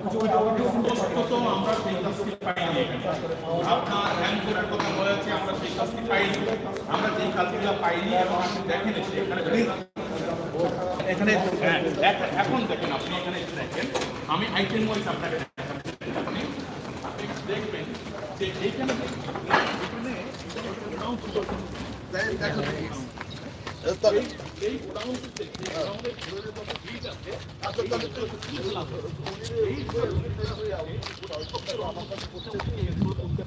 আমরা পাইনি। আপনার কথা বলেছে আমরা সেই পাইনি আমরা যেই কাজগুলো পাইনি এবং আপনি দেখেন এসে এখানে হ্যাঁ, দেখেন আপনি এখানে দেখেন আমি আইটেম ওয়াইজ আপনাকে আপনি আপনি দেখবেন যে এইখানে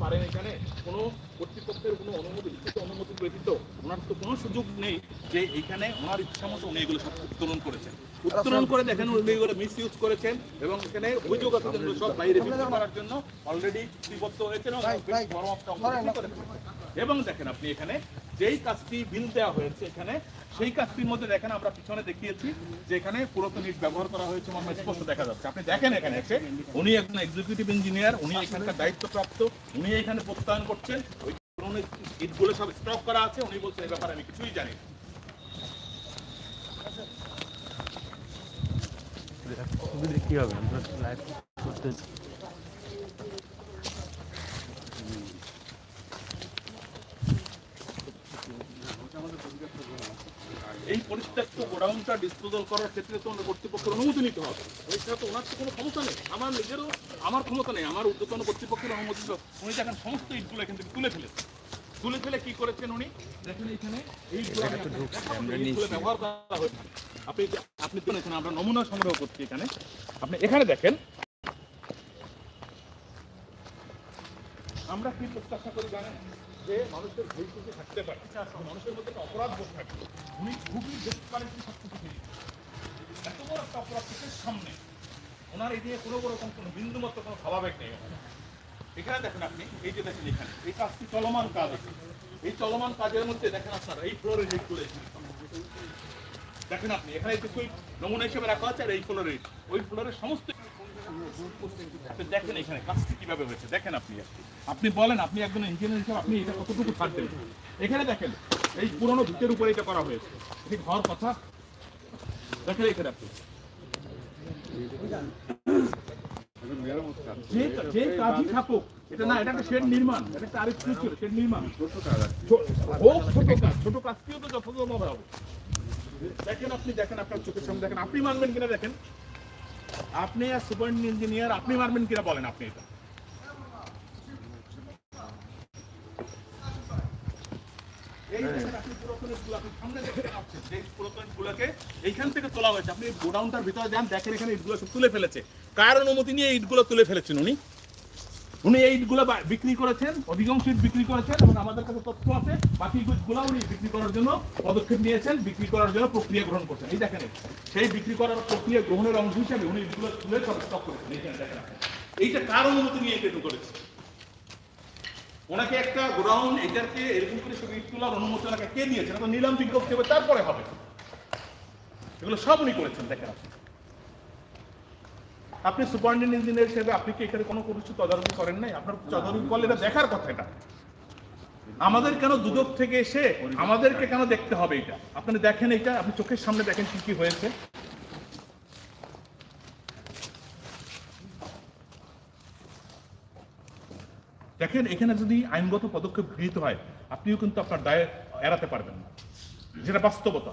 পারেন এখানে কোনো কর্তৃপক্ষের কোনো অনুমতি অনুমতি ব্যতীত ওনার তো কোনো সুযোগ নেই যে এখানে ওনার ইচ্ছা মতো উনি এগুলো সব উত্তোলন করেছেন উত্তোলন করে দেখেন উনি এগুলো মিস ইউজ করেছেন এবং এখানে অভিযোগ আছে সব বাইরে করার জন্য অলরেডি চুক্তিবদ্ধ হয়েছেন এবং এবং দেখেন আপনি এখানে যেই কাজটি বিল দেওয়া হয়েছে এখানে, সেই কাজটির মধ্যে দেখেন আমরা পিছনে দেখিয়েছি যে এখানে পুরাতন ইট ব্যবহার করা হয়েছে আমার স্পষ্ট দেখা যাচ্ছে আপনি দেখেন এখানে এসে, উনি একজন এক্সিকিউটিভ ইঞ্জিনিয়ার উনি এখানকার দায়িত্বপ্রাপ্ত, উনি এখানে প্রত্যয়ন করছেন, ওই ইটগুলো সব স্টক করা আছে, উনি বলছেন এই ব্যাপারে আমি কিছুই জানি। কি হবে আমরা লাইভ করতে এই পরিত্যক্ত গোডাউনটা ডিসপোজাল করার ক্ষেত্রে তো কর্তৃপক্ষের অনুমতি নিতে হবে। এছাড়া তো ওনার তো কোনো ক্ষমতা নেই। আমার নিজেরও আমার ক্ষমতা নেই। আমার ঊর্ধ্বতন কর্তৃপক্ষের অনুমতি উনি দেখেন সমস্ত ইটগুলো এখান থেকে তুলে ফেলেছেন তুলে ফেলে কি করেছেন উনি? দেখেন এখানে এই ব্যবহার করা হয়েছে। আপনি আপনি তো এখানে আমরা নমুনা সংগ্রহ করছি এখানে। আপনি এখানে দেখেন। আমরা কি প্রত্যাশা করি জানেন? যে মানুষের ভুল ত্রুটি থাকতে পারে মানুষের মধ্যে একটা অপরাধ বোধ থাকে, উনি খুবই ডেসপারেটলি সব কিছু এত বড় একটা অপরাধ চোখের সামনে, ওনার এই নিয়ে কোনো রকম কোনো বিন্দু মতো কোনো স্বাভাবিক নেই এখানে দেখেন আপনি, এই যে দেখেন এখানে, এই কাজটি চলমান কাজ আছে। এই চলমান কাজের মধ্যে দেখেন আপনারা, এই ফ্লোরে রেট করে দেখেন আপনি, এখানে কিছু নমুনা হিসেবে রাখা আছে আর এই ফ্লোরে ওই ফ্লোরের সমস্ত দেখেন আপনি বলেন, আপনি একজন ইঞ্জিনিয়ার হিসেবে আপনি এটা কতটুকু ছাড় এখানে দেখেন, এই পুরনো ভিতের উপরে এটা করা হয়েছে। ঠিক হওয়ার কথা? দেখেন এখানে আপনি। এটা এটা শেড নির্মাণ, এটা একটা আরেক ছিল নির্মাণ। হোক, ছোট কাজ, ছোট যথাযথভাবে হবে। দেখেন আপনি, দেখেন আপনার চোখের সামনে, দেখেন, আপনি মানবেন কিনা দেখেন। আপনি আর সুপার ইঞ্জিনিয়ার, আপনি মারবেন কিনা বলেন আপনি এটা। তোলা হয়েছে। আপনি গোডাউনটার ভিতরে যান দেখেন এখানে তুলে ফেলেছে। কার অনুমতি নিয়ে ইটগুলো তুলে ফেলেছেন উনি? উনি এই ইটগুলো বিক্রি করেছেন, অধিকাংশ বিক্রি করেছেন এবং আমাদের কাছে তথ্য আছে, বাকি ইটগুলো উনি বিক্রি করার জন্য পদক্ষেপ নিয়েছেন, বিক্রি করার জন্য প্রক্রিয়া গ্রহণ করছেন। এই দেখেন, সেই বিক্রি করার প্রক্রিয়া গ্রহণের অংশ হিসেবে উনি ইটগুলো তুলে সব স্টক করেছেন। এইখানে দেখেন এইটা কার অনুমতি নিয়ে এটা করেছে? ওনাকে একটা গোডাউন, এটাকে এরকম করে শুধু ইট তোলার অনুমতি ওনাকে কে দিয়েছে? নিলাম বিজ্ঞপ্তি হবে, তারপরে হবে। এগুলো সব উনি করেছেন, দেখেন আপনি। আপনি সুপারিনটেন্ডেন্ট ইঞ্জিনিয়ার হিসেবে আপনি কি এখানে কোনো কিছু তদারকি করেন নাই? আপনার তদারকি করলে এটা দেখার কথা এটা। আমাদের কেন দুদক থেকে এসে আমাদেরকে কেন দেখতে হবে এটা? আপনি দেখেন এটা, আপনি চোখের সামনে দেখেন কি কি হয়েছে। দেখেন, এখানে যদি আইনগত পদক্ষেপ গৃহীত হয়, আপনিও কিন্তু আপনার দায় এড়াতে পারবেন না। যেটা বাস্তবতা।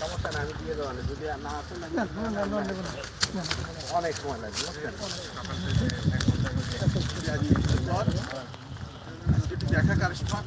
সমস্যা না আমি দিয়ে দেওয়া যদি না আসেন অনেক সময় লাগবে দেখা কালেকশন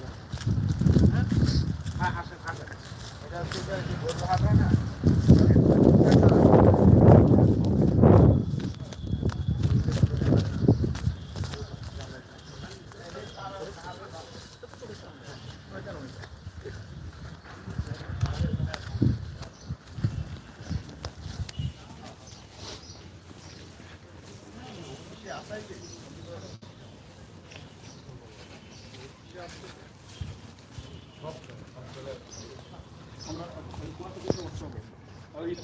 এই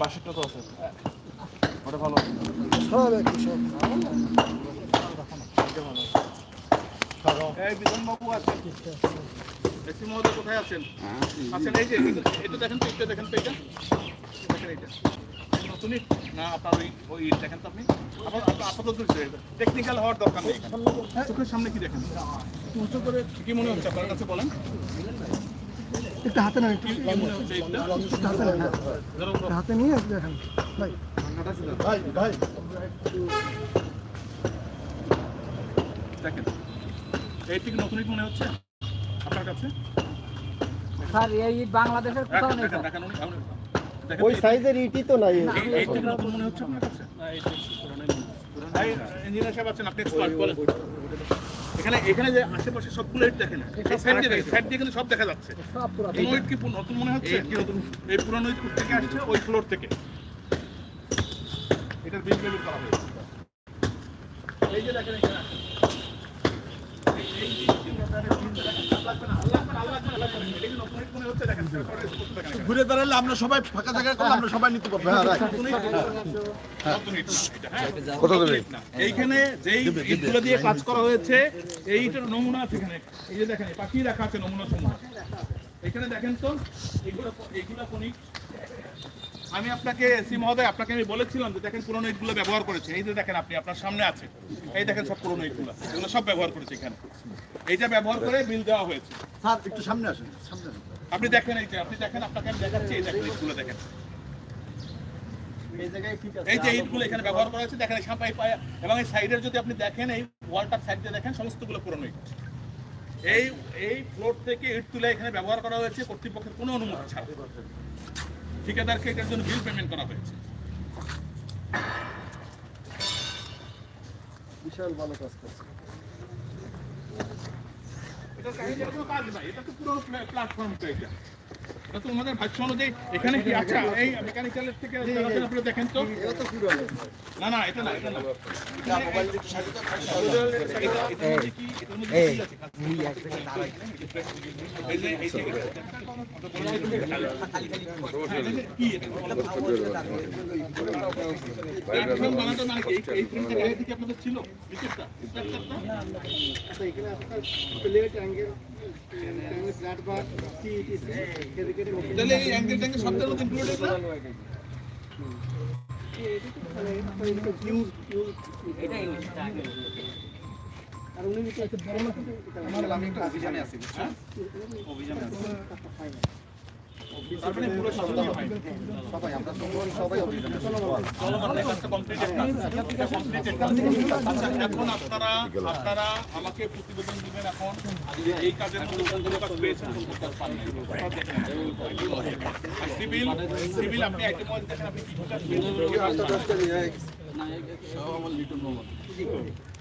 পাশেরটা তো আছে। ওটা ভালো। এই বিধান বাবু আছেন এসি মহোদয় কোথায় আছেন? আছেন এই যে এটা দেখেন তো এটা দেখেন তো এটা দেখেন এটা নতুনই না আপনার ওই ওই দেখেন তো আপনি। আপাতত টেকনিক্যাল হওয়ার দরকার নেই। চোখের সামনে কি দেখেন? উঁচু করে কি মনে হচ্ছে আপনার কাছে বলেন? একটু হাতে না মনে হচ্ছে এটা হাতে না ধরো। হাতে নিয়ে দেখেন ভাই ভাই ভাই দেখেন এই থেকে নতুনই মনে হচ্ছে আপনার কাছে স্যার এই বাংলাদেশের কোথাও নেই ওই সাইজের ইটি তো নাই এই- থেকে নতুন মনে হচ্ছে আপনার কাছে এই ইঞ্জিনিয়ার সাহেব আছেন আপনি এক্সপার্ট বলেন এখানে এখানে যে আশেপাশে সবগুলো ইট দেখেন এই সাইড দিয়ে দেখে সাইড দিয়ে কিন্তু সব দেখা যাচ্ছে। ইট কি নতুন মনে হচ্ছে? এই পুরানো ইট থেকে আসছে ওই ফ্লোর থেকে? এটার বিল পেমেন্ট করা হয়েছে। এই যে দেখেন এখানে। ঘুরে দাঁড়ালে আমরা সবাই ফাঁকা জায়গায় করলে আমরা সবাই নিতে পারব হ্যাঁ। এইখানে যেই ইটগুলো দিয়ে কাজ করা হয়েছে এই ইটের নমুনা আছে এখানে। এই যে দেখেন পাখি রাখা আছে নমুনা সমূহ। এখানে দেখেন তো এগুলো এগুলো কোন ইট? আমি আপনাকে এসি মহোদয় আপনাকে আমি বলেছিলাম যে দেখেন পুরনো ইটগুলো ব্যবহার করেছে। এই যে দেখেন আপনি আপনার সামনে আছে। এই দেখেন সব পুরনো ইটগুলো এগুলো সব ব্যবহার করেছে এখানে। এইটা ব্যবহার করে বিল দেওয়া হয়েছে। স্যার একটু সামনে আসেন সামনে আপনি দেখেন এই যে আপনি দেখেন আপনাকে আমি দেখাচ্ছি এই দেখেন ইটগুলো দেখেন। এই যে ইটগুলো এখানে ব্যবহার করা হয়েছে দেখেন সাপাই পায়া এবং এই সাইডের যদি আপনি দেখেন এই ওয়ালটার সাইড দিয়ে দেখেন সমস্তগুলো পুরনো ইট। এই এই ফ্লোর থেকে ইট তুলে এখানে ব্যবহার করা হয়েছে কর্তৃপক্ষের কোনো অনুমতি ছাড়া। ঠিকাদারকে এটার জন্য বিল পেমেন্ট করা হয়েছে। বিশাল ভালো কাজ করছে। এটা কাহিনীর কোনো কাজ নাই এটা তো পুরো প্ল্যাটফর্ম তো এটা। এটা তো আমাদের ভাষ্য অনুযায়ী এখানে কি আচ্ছা এই মেকানিক্যালের থেকে যারা আছেন আপনারা দেখেন তো। না না এটা এটা ছিল? এখানে আপনার প্লেট অ্যাঙ্গেল ফ্ল্যাট বার তাহলে এই অ্যাঙ্গেল ট্যাঙ্গেল সবটার মধ্যে ইনক্লুডেড না? আর উনি একটা বড় মাছ আমি একটা অভিযানে আছি হ্যাঁ? অভিযানে আছি। আচ্ছা, আমাকে প্রতিবেদন এখন এই কাজের। সব সিভিল ইয়ে আপনারা আমরা সহযোগিতা করতেছি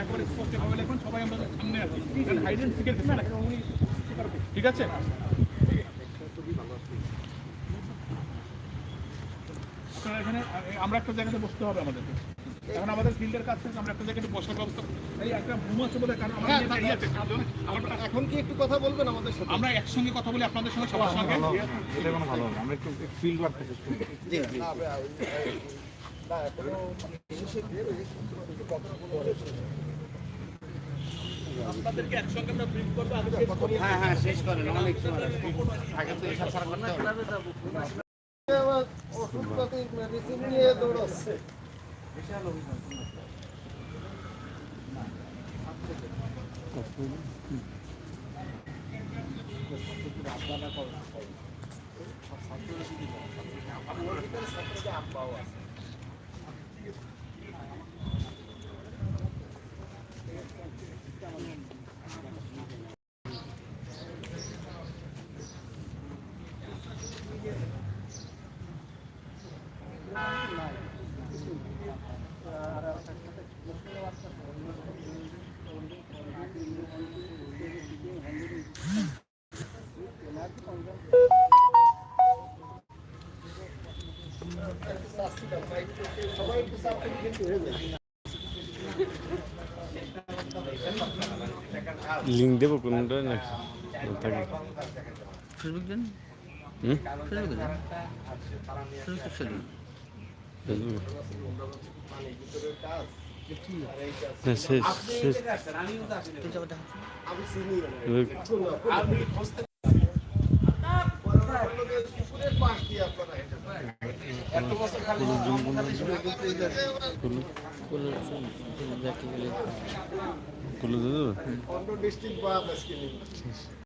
একবারে স্পষ্ট ভাবে লিখুন সবাই আমরা সামনে আছি হাইড এন্ড সিকের ক্ষেত্রে না। ঠিক আছে? এখানে আমরা একটা জায়গাতে বসতে হবে আমাদেরকে এখন আমাদের ফিল্ডের কাছ থেকে আমরা একটা জায়গাতে বসার ব্যবস্থা এই একটা আছে বলে কারণ আমাদের যে area আছে, আমরা- এখন কি একটু কথা বলবেন আমাদের সাথে? আমরা একসঙ্গে কথা বলি আপনাদের সঙ্গে সবার সঙ্গে। এটা কোনো ভালো হবে আমরা একটু ফিল্ড ওয়ার্ক থেকে না এখনও বিশেষজ্ঞ আপনাদেরকে একসঙ্গে আমরা ব্রিফ করব আগে শেষ করব। হ্যাঁ হ্যাঁ শেষ করেন অনেক সময় আমার ওষুধপাতি মেডিসিন নিয়ে দৌড়াচ্ছে। একটু সাবস্ক্রাইব কিন্তু হয়ে যায় লিঙ্ক দেবো কোনটা না থাকে। ফেসবুক দেন। ফেসবুক দেন। ফেসবুক তো চলি ফেসবুকে না শেষ শেষ তুই যাব দেখা আমি চিনি না। এবার পুকুরের পাশ দিয়ে আপনারা হেঁটে যান। এত বছর খালি দেবো অন্য ডিস্ট্রিক্ট নেই